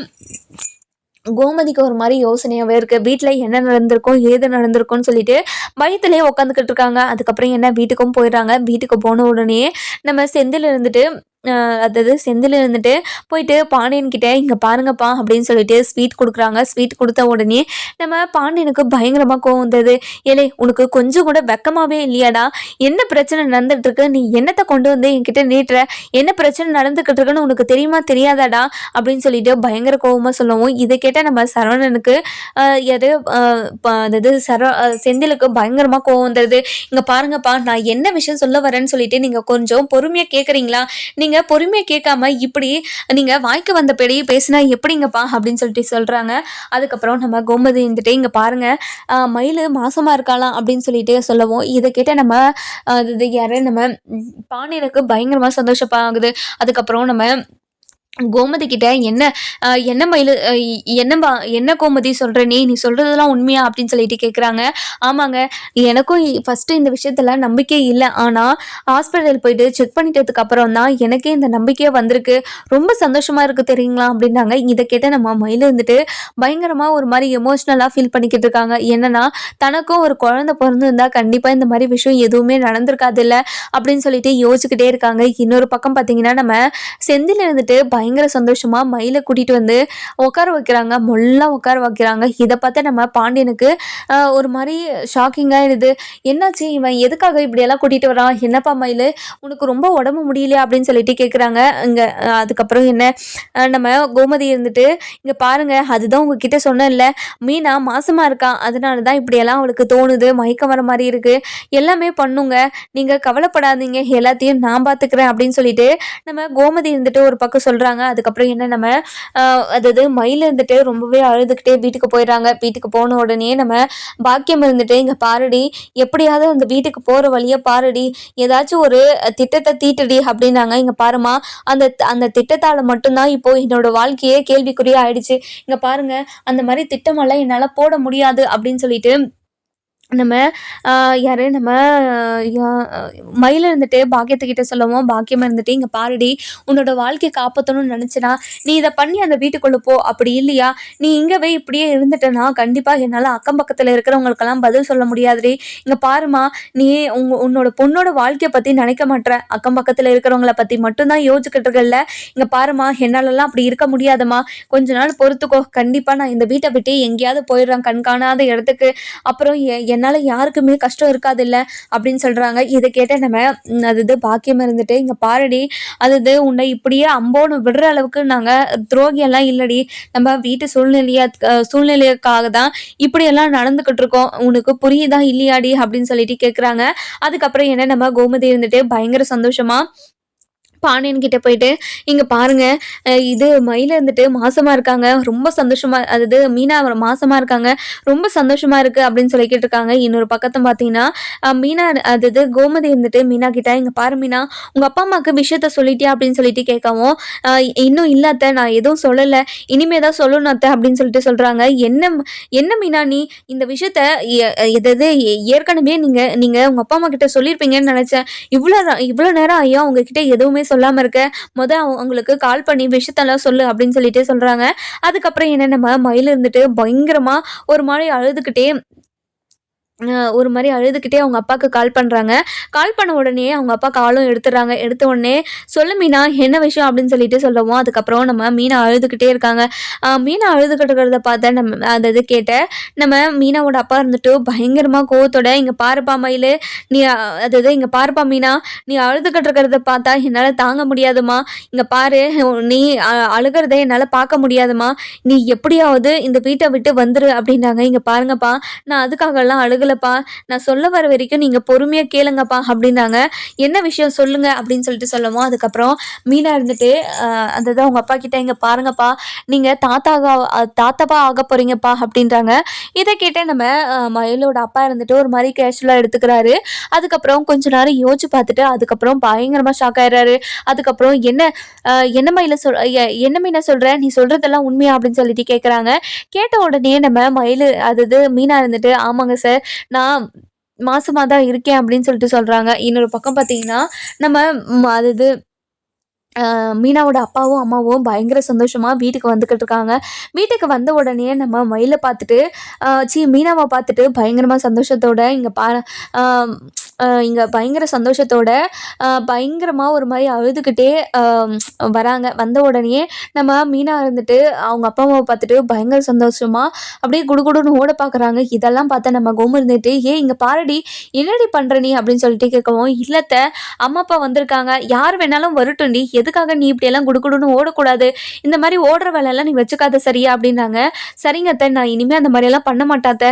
கோமதிக்கு ஒரு மாதிரி யோசனையாகவே இருக்குது வீட்டில் என்ன நடந்திருக்கும் ஏது நடந்திருக்கும்னு சொல்லிட்டு பயத்துலேயே உட்காந்துக்கிட்டு இருக்காங்க. அதுக்கப்புறம் என்ன வீட்டுக்கும் போயிடுறாங்க. வீட்டுக்கு போன உடனே நம்ம செந்தில் இருந்துட்டு அதாவது செந்தில் இருந்துட்டு போயிட்டு பாண்டியன்கிட்ட இங்கே பாருங்கப்பா அப்படின்னு சொல்லிட்டு ஸ்வீட் கொடுக்குறாங்க. ஸ்வீட் கொடுத்த உடனே நம்ம பாண்டியனுக்கு பயங்கரமாக கோவம் வந்தது. ஏலே உனக்கு கொஞ்சம் கூட வெக்கமாகவே இல்லையாடா? என்ன பிரச்சனை நடந்துட்டு இருக்கு? நீ என்னத்தை கொண்டு வந்து என்கிட்ட நீட்டுற? என்ன பிரச்சனை நடந்துக்கிட்டு இருக்குன்னு உனக்கு தெரியுமா தெரியாதாடா? அப்படின்னு சொல்லிட்டு பயங்கர கோவமாக சொல்லவும். இதை கேட்டால் நம்ம சரவணனுக்கு எது ப- அதாவது சர செந்திலுக்கு பயங்கரமாக கோவம் வந்துடுது இங்கே பாருங்கப்பா நான் என்ன விஷயம் சொல்ல வரேன்னு சொல்லிட்டு நீங்கள் கொஞ்சம் பொறுமையாக கேட்குறீங்களா நீங்கள் பொறுமையாக கேட்காம இப்படி நீங்கள் வாய்க்கு வந்த பெரிய பேசினா எப்படிங்கப்பா அப்படின்னு சொல்லிட்டு சொல்கிறாங்க அதுக்கப்புறம் நம்ம கோமதி இருந்துட்டு இங்கே பாருங்கள் மயில் மாசமாக இருக்காளாம் அப்படின்னு சொல்லிட்டு சொல்லவும் இதை கேட்ட நம்ம ஆஹ், இது யாரு நம்ம பாண்டியனுக்கு பயங்கரமாக சந்தோஷப்பாகுது அதுக்கப்புறம் நம்ம கோமதி கிட்ட என்ன என்ன மயில் என்ன என்னம்பா என்ன கோமதி சொல்கிற நீ நீ சொல்கிறதெல்லாம் உண்மையா? அப்படின்னு சொல்லிட்டு கேட்குறாங்க ஆமாங்க எனக்கும் ஃபஸ்ட்டு இந்த விஷயத்தில் நம்பிக்கை இல்லை. ஆனால் ஹாஸ்பிட்டல் போயிட்டு செக் பண்ணிட்டதுக்கு அப்புறம் தான் எனக்கே இந்த நம்பிக்கையே வந்திருக்கு. ரொம்ப சந்தோஷமாக இருக்குது தெரியுங்களா? அப்படின்னாங்க. இதை கேட்ட நம்ம மயில் இருந்துட்டு பயங்கரமாக ஒரு மாதிரி எமோஷ்னலாக ஃபீல் பண்ணிக்கிட்டு இருக்காங்க. என்னன்னா தனக்கும் ஒரு குழந்தை பிறந்திருந்தா கண்டிப்பாக இந்த மாதிரி விஷயம் எதுவுமே நடந்திருக்காது இல்லை அப்படின்னு சொல்லிட்டு யோசிச்சுக்கிட்டே இருக்காங்க. இன்னொரு பக்கம் பார்த்தீங்கன்னா நம்ம செந்தில் இருந்துட்டு பயங்கர சந்தோஷமாக மயிலை கூட்டிகிட்டு வந்து உட்கார வைக்கிறாங்க. மொல்லா உட்கார வைக்கிறாங்க. இதை பார்த்து நம்ம பாண்டியனுக்கு ஒரு மாதிரி ஷாக்கிங்காக ஆயிடுது என்னாச்சு இவன்? எதுக்காக இப்படியெல்லாம் கூட்டிகிட்டு வரான்? என்னப்பா மயில்? உனக்கு ரொம்ப உடம்பு முடியலையா? அப்படின்னு சொல்லிட்டு கேட்குறாங்க இங்கே அதுக்கப்புறம் என்ன? நம்ம கோமதி இருந்துட்டு இங்கே பாருங்கள் அதுதான் உங்ககிட்ட சொன்னேன்ல. மீனா மாசமாக இருக்கான் அதனால தான் இப்படியெல்லாம் அவளுக்கு தோணுது. மயக்கம் வர மாதிரி இருக்குது எல்லாமே பண்ணுங்க. நீங்கள் கவலைப்படாதீங்க. எல்லாத்தையும் நான் பார்த்துக்கிறேன் அப்படின்னு சொல்லிட்டு நம்ம கோமதி இருந்துட்டு ஒரு பக்கம் சொல்கிறாங்க அதுக்கப்புறம் என்ன நம்ம அதாவது மயில் இருந்துட்டு ரொம்பவே அழுதுகிட்டே வீட்டுக்கு போயிடுறாங்க. வீட்டுக்கு போன உடனே நம்ம பாக்கியம் இருந்துட்டு இங்கே பாருடி எப்படியாவது அந்த வீட்டுக்கு போகிற வழியை பாருடி. ஏதாச்சும் ஒரு திட்டத்தை தீட்டுடி அப்படின்னாங்க. இங்கே பாருமா அந்த அந்த திட்டத்தால் மட்டும்தான் இப்போது என்னோட வாழ்க்கையே கேள்விக்குறியாக ஆயிடுச்சு. இங்கே பாருங்கள் அந்த மாதிரி திட்டமெல்லாம் என்னால் போட முடியாது அப்படின்னு சொல்லிட்டு நம்ம யார் யாரு? நம்ம மயில யா- மயில் இருந்துட்டு பாக்கியத்துக்கிட்ட சொல்லவும் பாக்கியமாக இருந்துட்டு இங்கே பாருடி உன்னோட வாழ்க்கையை காப்பாற்றணும்னு நினச்சினா நீ இதை பண்ணி அந்த வீட்டுக்குள்ளே போ. அப்படி இல்லையா? நீ இங்கவே இப்படியே இருந்துட்டேன்னா கண்டிப்பாக என்னால் அக்கம் பக்கத்தில் இருக்கிறவங்களுக்கெல்லாம் பதில் சொல்ல முடியாதுடி. இங்கே பாருமா நீ உங்க உன்னோட பொண்ணோட வாழ்க்கையை பற்றி நினைக்க மாட்ற. அக்கம் பக்கத்தில் இருக்கிறவங்கள பற்றி மட்டும்தான் யோசிச்சுக்கிட்டு இருக்கல இங்கே பாருமா என்னாலலாம் அப்படி இருக்க முடியாதும்மா. கொஞ்ச நாள் பொறுத்துக்கோ. கண்டிப்பாக நான் இந்த வீட்டை விட்டு எங்கேயாவது போயிடுறேன். கண்காணாத இடத்துக்கு. அப்புறம் என்ன என்னால் யாருக்குமே கஷ்டம் இருக்காது இல்லை அப்படின்னு சொல்கிறாங்க இதை கேட்ட நம்ம அது இது பாக்கியம் இருந்துட்டு இங்கே பாருடி அது இது உன்னை இப்படியே அம்போன்னு விடுற அளவுக்கு நாங்கள் துரோகியெல்லாம் இல்லடி. நம்ம வீட்டு சூழ்நிலையா சூழ்நிலைக்காக தான் இப்படியெல்லாம் நடந்துக்கிட்டு இருக்கோம். உனக்கு புரியுதா இல்லையாடி அப்படின்னு சொல்லிட்டு கேட்குறாங்க அதுக்கப்புறம் என்ன நம்ம கோமதி இருந்துட்டு பயங்கர சந்தோஷமாக பாண்டியன் கிட்ட போயிட்டு இங்க பாருங்க இது மயில இருந்துட்டு மாசமா இருக்காங்க. ரொம்ப சந்தோஷமா அதாவது மீனா ஒரு மாசமா இருக்காங்க. ரொம்ப சந்தோஷமா இருக்கு அப்படின்னு சொல்லிக்கிட்டு இருக்காங்க. இன்னொரு பக்கத்தை பார்த்தீங்கன்னா மீனா அதாவது கோமதி இருந்துட்டு மீனா கிட்ட இங்க பாரு மீனா உங்க அப்பா அம்மாவுக்கு விஷயத்த சொல்லிட்டியா? அப்படின்னு சொல்லிட்டு கேட்கவும் இன்னும் இல்லாத நான் எதுவும் சொல்லலை. இனிமே தான் சொல்லணும் அத்தை அப்படின்னு சொல்லிட்டு சொல்றாங்க. என்ன என்ன மீனா நீ இந்த விஷயத்த எ- எதாவது ஏ- ஏற்கனவே நீங்க நீங்க உங்க அப்பா அம்மா கிட்ட சொல்லியிருப்பீங்கன்னு நினைச்சேன். இவ்வளோ இவ்வளோ நேரம் ஐயா உங்ககிட்ட எதுவுமே சொல்லாமல் இருக்க. முத அவங்க- அவங்களுக்கு கால் பண்ணி விஷயத்தெல்லாம் சொல்லு அப்படின்னு சொல்லிட்டு சொல்கிறாங்க அதுக்கப்புறம் என்ன நம்ம மயில் இருந்துட்டு பயங்கரமாக ஒரு மாதிரி அழுதுகிட்டே ஒரு மாதிரி அழுதுகிட்டே அவங்க அப்பாவுக்கு கால் பண்ணுறாங்க கால் பண்ண உடனே அவங்க அப்பா காலும் எடுத்துடுறாங்க. எடுத்த உடனே சொல்லு மீனா என்ன விஷயம்? அப்படின்னு சொல்லிட்டு சொல்லுவோம் அதுக்கப்புறம் நம்ம மீனா அழுதுகிட்டே இருக்காங்க. மீனா அழுதுகிட்டு இருக்கிறத நம்ம அதை இது கேட்ட நம்ம மீனாவோட அப்பா இருந்துட்டு பயங்கரமாக கோவத்தோட இங்கே பாருப்பா மயில் நீ அதாவது இங்கே பாருப்பா மீனா நீ அழுதுகிட்டு இருக்கிறத பார்த்தா என்னால் தாங்க முடியாதுமா இங்கே பாரு நீ அழுகிறத என்னால் பார்க்க முடியாதுமா நீ எப்படியாவது இந்த வீட்டை விட்டு வந்துரு அப்படின்னாங்க. இங்கே பாருங்கப்பா நான் அதுக்காகலாம் இல்லைப்பா நான் சொல்ல வர வரைக்கும் நீங்கள் பொறுமையாக கேளுங்கப்பா அப்படின்னாங்க. என்ன விஷயம் சொல்லுங்க அப்படின்னு சொல்லிட்டு சொல்லுவோம் அதுக்கப்புறம் மீனா இருந்துட்டு அந்த அதாவது அவங்க அப்பா கிட்டே இங்கே பாருங்கப்பா. நீங்கள் தாத்தாக தாத்தாப்பா ஆக போகிறீங்கப்பா அப்படின்றாங்க. இதை கேட்ட நம்ம மயிலோட அப்பா இருந்துட்டு ஒரு மாதிரி கேஷுவலாக எடுத்துக்கிறாரு. அதுக்கப்புறம் கொஞ்ச நேரம் யோசிச்சு பார்த்துட்டு அதுக்கப்புறம் பயங்கரமாக ஷாக் ஆயிடுறாரு. அதுக்கப்புறம் என்ன என்ன மயில சொல் என்ன மீனா சொல்கிற நீ சொல்கிறதெல்லாம் உண்மையா? அப்படின்னு சொல்லிட்டு கேட்குறாங்க கேட்ட உடனே நம்ம மயில் அது இது மீனா இருந்துட்டு ஆமாங்க சார். நான் மாசமாக தான் இருக்கேன் அப்படின்னு சொல்லிட்டு சொல்கிறாங்க இன்னொரு பக்கம் பார்த்தீங்கன்னா நம்ம அது இது மீனாவோட அப்பாவும் அம்மாவும் பயங்கர சந்தோஷமாக வீட்டுக்கு வந்துக்கிட்டு இருக்காங்க. வீட்டுக்கு வந்த உடனே நம்ம மயிலை பார்த்துட்டு சீ மீனாவை பார்த்துட்டு பயங்கரமாக சந்தோஷத்தோட இங்கே பா ஆஹ் இங்கே பயங்கர சந்தோஷத்தோட பயங்கரமாக ஒரு மாதிரி அழுதுகிட்டே வராங்க. வந்த உடனே நம்ம மீனா இருந்துட்டு அவங்க அப்பா அம்மாவை பார்த்துட்டு பயங்கர சந்தோஷமாக அப்படியே குடுகுடுன்னு ஓட பார்க்குறாங்க இதெல்லாம் பார்த்தா நம்ம கோமு இருந்துட்டு ஏ இங்கே பாருடி என்னடி பண்ணுற நீ? அப்படின்னு சொல்லிட்டு கேட்கவும் இல்லத்த அம்மா அப்பா வந்திருக்காங்க. யார் வேணாலும் வரட்டும் நீ எதுக்காக நீ இப்படியெல்லாம் குடுகுடுன்னு ஓடக்கூடாது? இந்த மாதிரி ஓடுற வேலையெல்லாம் நீ வச்சுக்காத சரியா? அப்படின்னாங்க. சரிங்க அத்தை நான் இனிமேல் அந்த மாதிரியெல்லாம் பண்ண மாட்டாத்த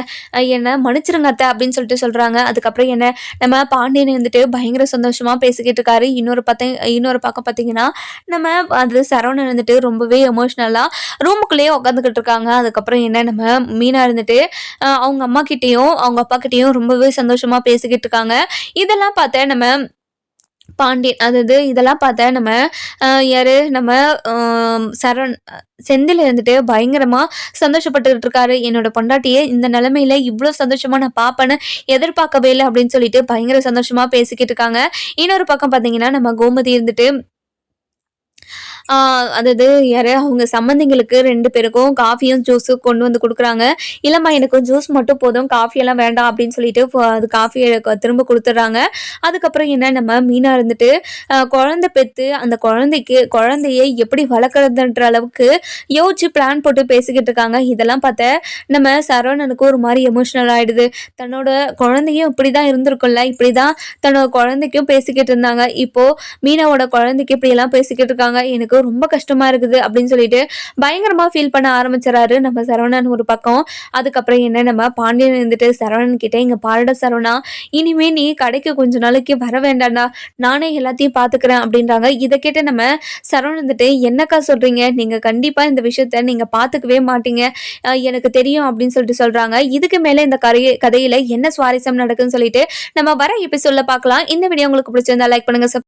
என்னை மன்னிச்சிருங்க அத்தை அப்படின்னு சொல்லிட்டு சொல்கிறாங்க அதுக்கப்புறம் என்ன நம்ம பாண்டியன் வந்துட்டு பயங்கர சந்தோஷமாக பேசிக்கிட்டு இருக்காரு. இன்னொரு பத்த இன்னொரு பக்கம் பார்த்தீங்கன்னா நம்ம அது சரவணன் இருந்துட்டு ரொம்பவே எமோஷ்னலாக ரூமுக்குள்ளேயே உட்காந்துக்கிட்டு இருக்காங்க. அதுக்கப்புறம் என்ன நம்ம மீனா இருந்துட்டு அவங்க அம்மா கிட்டேயும் அவங்க அப்பா கிட்டேயும் ரொம்பவே சந்தோஷமாக பேசிக்கிட்டு இருக்காங்க. இதெல்லாம் பார்த்த நம்ம பாண்டியன். அதாவது இதெல்லாம் பார்த்தா நம்ம யார்? நம்ம சரண் சரவண் செந்தில் இருந்துட்டு பயங்கரமாக சந்தோஷப்பட்டுக்கிட்டு இருக்காரு. என்னோட பொண்டாட்டியே இந்த நிலமையில இவ்வளோ சந்தோஷமாக நான் பார்ப்பேன்னு எதிர்பார்க்கவே இல்லை அப்படின்னு சொல்லிட்டு பயங்கர சந்தோஷமாக பேசிக்கிட்டு இருக்காங்க. இன்னொரு பக்கம் பார்த்தீங்கன்னா நம்ம கோமதி இருந்துட்டு அதாவது யாரு அவங்க சம்மந்திங்களுக்கு ரெண்டு பேருக்கும் காஃபியும் ஜூஸும் கொண்டு வந்து கொடுக்குறாங்க. இல்லைம்மா எனக்கு ஜூஸ் மட்டும் போதும் காஃபியெல்லாம் வேண்டாம் அப்படின்னு சொல்லிட்டு அது காஃபியை திரும்ப கொடுத்துட்றாங்க. அதுக்கப்புறம் என்ன நம்ம மீனாக இருந்துட்டு குழந்தை பெற்று அந்த குழந்தைக்கு குழந்தைய எப்படி வளர்க்குறதுன்ற அளவுக்கு யோசிச்சு பிளான் போட்டு பேசிக்கிட்டு இருக்காங்க. இதெல்லாம் பார்த்த நம்ம சரவணனுக்கு ஒரு மாதிரி எமோஷ்னல் ஆகிடுது தன்னோட குழந்தையும் இப்படி தான் இருந்திருக்கும்ல இப்படி தான் தன்னோட குழந்தைக்கும் பேசிக்கிட்டு இருந்தாங்க. இப்போது மீனாவோட குழந்தைக்கு இப்படியெல்லாம் பேசிக்கிட்டு இருக்காங்க. எனக்கு ரொம்ப கஷ்டமா இருக்குது அப்படின்னு சொல்லிட்டு பயங்கரமா ஃபீல் பண்ண ஆரம்பிச்சிடறாரு நம்ம சரவணன் ஒரு பக்கம். அதுக்கப்புறம் என்ன நம்ம பாண்டியன் இருந்துட்டு சரவணன் கிட்ட இங்க பாருடா சரவணா இனிமே நீ கடைக்கு கொஞ்ச நாளைக்கு வர வேண்டாம்டா நானே எல்லாத்தையும் பாத்துக்கிறேன் அப்படின்றாங்க. இதை கேட்டு நம்ம சரவணன் இருந்துட்டு என்னக்கா சொல்றீங்க? நீங்க கண்டிப்பா இந்த விஷயத்த நீங்க பாத்துக்கவே மாட்டீங்க. எனக்கு தெரியும் அப்படின்னு சொல்லிட்டு சொல்றாங்க. இதுக்கு மேல இந்த கதையை கதையில என்ன சுவாரஸ்யம் நடக்குன்னு சொல்லிட்டு நம்ம வர எபிசோட்ல பார்க்கலாம் இந்த வீடியோ உங்களுக்கு பிடிச்சிருந்தா லைக் பண்ணுங்க